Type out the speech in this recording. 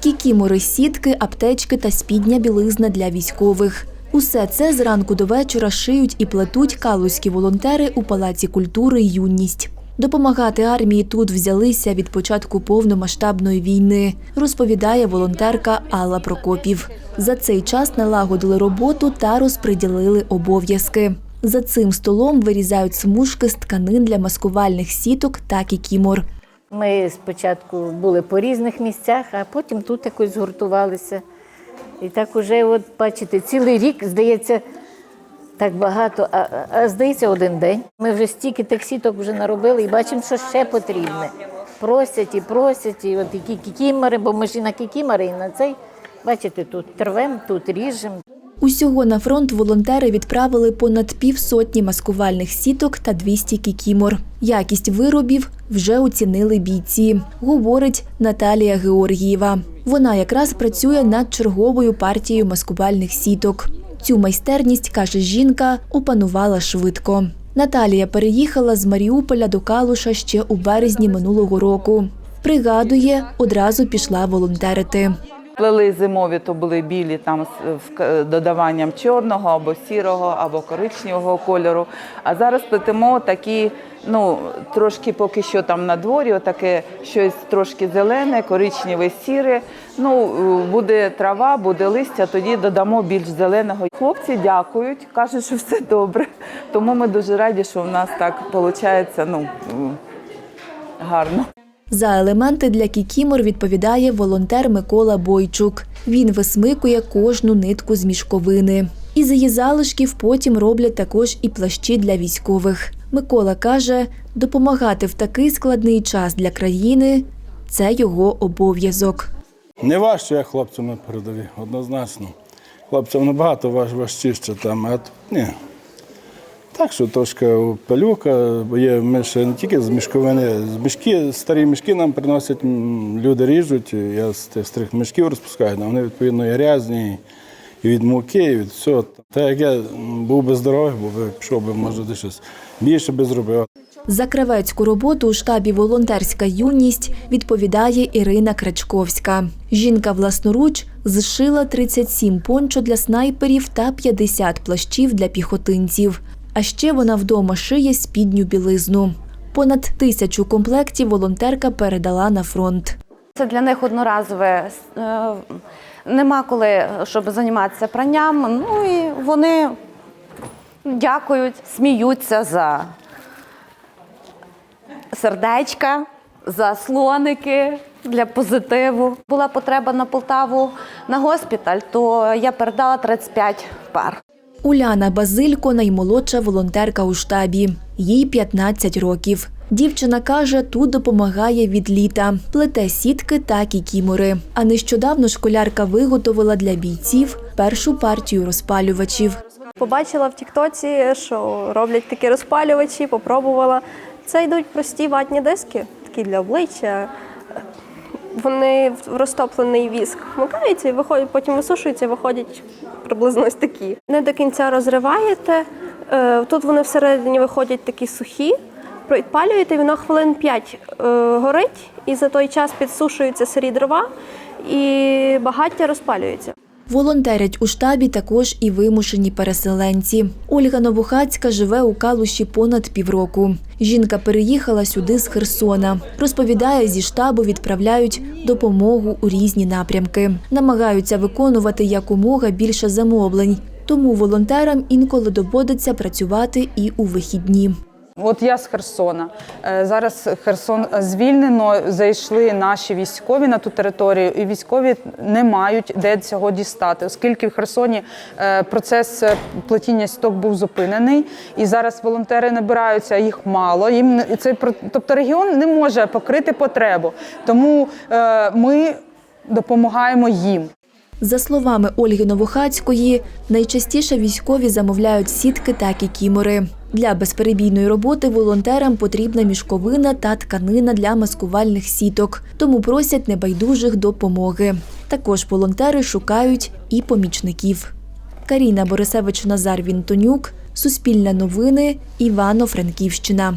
Кікімори, сітки, аптечки та спідня білизна для військових. Усе це зранку до вечора шиють і плетуть калузькі волонтери у Палаці культури «Юність». Допомагати армії тут взялися від початку повномасштабної війни, розповідає волонтерка Алла Прокопів. За цей час налагодили роботу та розподілили обов'язки. За цим столом вирізають смужки з тканин для маскувальних сіток та кікімор. Ми спочатку були по різних місцях, а потім тут якось згуртувалися. І так уже, от бачите, цілий рік, здається, так багато, а, а- здається, один день. Ми вже стільки тих сіток вже наробили і бачимо, що ще потрібне. Просять і просять, і от які кікімори, бо ми ж і на кікімори, і на цей. Бачите, тут трвем, тут ріжемо. Усього на фронт волонтери відправили понад півсотні маскувальних сіток та 200 кікімор. Якість виробів вже оцінили бійці, говорить Наталія Георгієва. Вона якраз працює над черговою партією маскувальних сіток. Цю майстерність, каже жінка, опанувала швидко. Наталія переїхала з Маріуполя до Калуша ще у березні минулого року. Пригадує, одразу пішла волонтерити. Плели зимові, то були білі там з додаванням чорного або сірого, або коричневого кольору. А зараз плетемо такі, ну трошки поки що там на дворі, отаке щось трошки зелене, коричневе, сіре. Ну буде трава, буде листя, тоді додамо більш зеленого. Хлопці дякують, кажуть, що все добре. Тому ми дуже раді, що в нас так виходить, ну гарно. За елементи для кікімор відповідає волонтер Микола Бойчук. Він висмикує кожну нитку з мішковини. Із її залишків потім роблять також і плащі для військових. Микола каже, допомагати в такий складний час для країни це його обов'язок. Не важче, як хлопцям на передовій, однозначно. Хлопцям набагато важ, важчіше там, а ні. Так що трошки пилюка, бо є ще не тільки з мішковини, з мішки, старі мішки нам приносять, люди ріжуть, я з тих старих мішків розпускаю, а вони відповідно і грязні, і від муки, і від всього. Так як я був би здоровий, би, пішов би, може, десь щось більше би зробив. За кравецьку роботу у штабі Волонтерська юність відповідає Ірина Крачковська. Жінка власноруч зшила 37 пончо для снайперів та 50 плащів для піхотинців. А ще вона вдома шиє спідню білизну. Понад тисячу комплектів волонтерка передала на фронт. Це для них одноразове. е, Нема коли, щоб займатися пранням. Ну і вони дякують, сміються за сердечка, за слоники для позитиву. Була потреба на Полтаву на госпіталь, то я передала 35 пар. Уляна Базилько наймолодша волонтерка у штабі. Їй 15 років. Дівчина каже, тут допомагає від літа, плете сітки та кікімори. А нещодавно школярка виготовила для бійців першу партію розпалювачів. Побачила в Тіктоці, що роблять такі розпалювачі, попробувала. Це йдуть прості ватні диски, такі для обличчя. Вони в розтоплений віск вмикаються і виходять, потім висушуються, і виходять приблизно ось такі. Не до кінця розриваєте. е, Тут вони всередині виходять такі сухі, підпалюєте, воно хвилин 5 горить, і за той час підсушуються сирі дрова, і багаття розпалюється. Волонтерять у штабі також і вимушені переселенці. Ольга Новохацька живе у Калуші понад півроку. Жінка переїхала сюди з Херсона. Розповідає, зі штабу відправляють допомогу у різні напрямки. Намагаються виконувати якомога більше замовлень. Тому волонтерам інколи доводиться працювати і у вихідні. От я з Херсона. Е, Зараз Херсон звільнено. Зайшли наші військові на ту територію, і військові не мають де цього дістати, оскільки в Херсоні е, процес е, плетіння сіток був зупинений, і зараз волонтери набираються, їх мало. Їм цей тобто регіон не може покрити потребу. Тому ми допомагаємо їм. За словами Ольги Новохацької, найчастіше військові замовляють сітки та кікімори. Для безперебійної роботи волонтерам потрібна мішковина та тканина для маскувальних сіток, тому просять небайдужих допомоги. Також волонтери шукають і помічників. Каріна Борисевич Назар Вінтонюк, Суспільне новини, Івано-Франківщина.